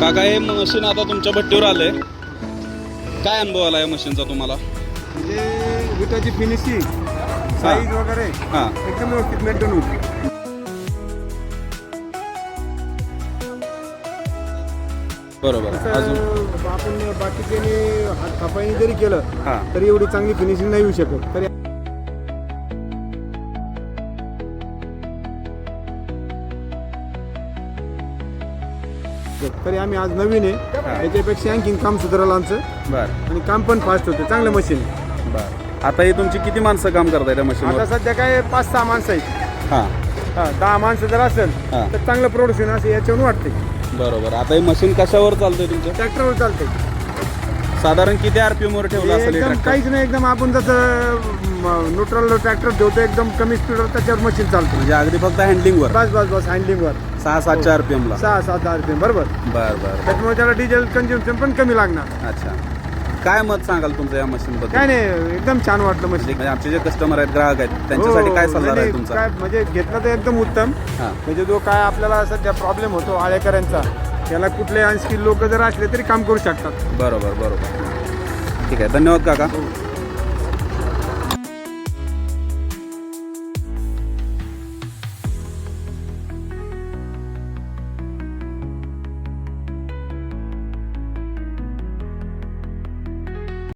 काका हे मशीन आता तुमच्या भट्टीवर आलंय. काय अनुभव आला या मशीनचा तुम्हाला? म्हणजे विटाची फिनिशिंग साईज वगैरे हां. एकदम व्यवस्थित मेंटेन होती बरोबर. अजून? आपण बाकीच्याने हात जरी केलं तरी एवढी चांगली फिनिशिंग नाही येऊ शकत. तरी तरी आम्ही आज नवीन आहे. याच्यापेक्षा आणखीन काम सुधारलं आमचं. बर. आणि काम पण फास्ट होतं. चांगलं मशीन बर. आता हे तुमची किती माणसं काम करताय त्या आता मशीनवर सध्या काय पाच सहा माणसं आहेत. हां. हा, दहा माणसं जर असेल हा. तर चांगलं प्रोडक्शन असं याच्यावरून वाटते बरोबर. आता हे मशीन कशावर चालतंय तुमचं? ट्रॅक्टरवर चालते साधारण किती आरपीएम वर ठेवलं असेल हे एकदम ट्रॅक्टर काहीच नाही एकदम आपण जसं न्यूट्रल ट्रॅक्टर ठेवतो एकदम कमी स्पीडवर त्याच्यावर मशीन चालतो. म्हणजे अगदी फक्त हँडलिंग वर? बस बस बस हँडलिंगवर सहा सातशे आरपीएम ला? सहा सात रुपये बरोबर. बर बर त्याच्यामुळे त्याला डिझेल कन्झ्युम्शन पण कमी लागणार. अच्छा. काय मत सांगाल तुमचं या मशीन बद्दल? काय नाही एकदम छान वाटलं मशीन म्हणजे आमचे जे कस्टमर आहेत ग्राहक आहेत त्यांच्यासाठी काय सल्ला राहील तुमचा? काय म्हणजे घेतलं तर एकदम उत्तम. हां. म्हणजे जो काय आपल्याला सध्या प्रॉब्लेम होतो आळेकरांचा त्याला कुठले अनस्किल लोक जर असले तरी काम करू शकतात. बरोबर बरोबर. ठीक आहे धन्यवाद काका.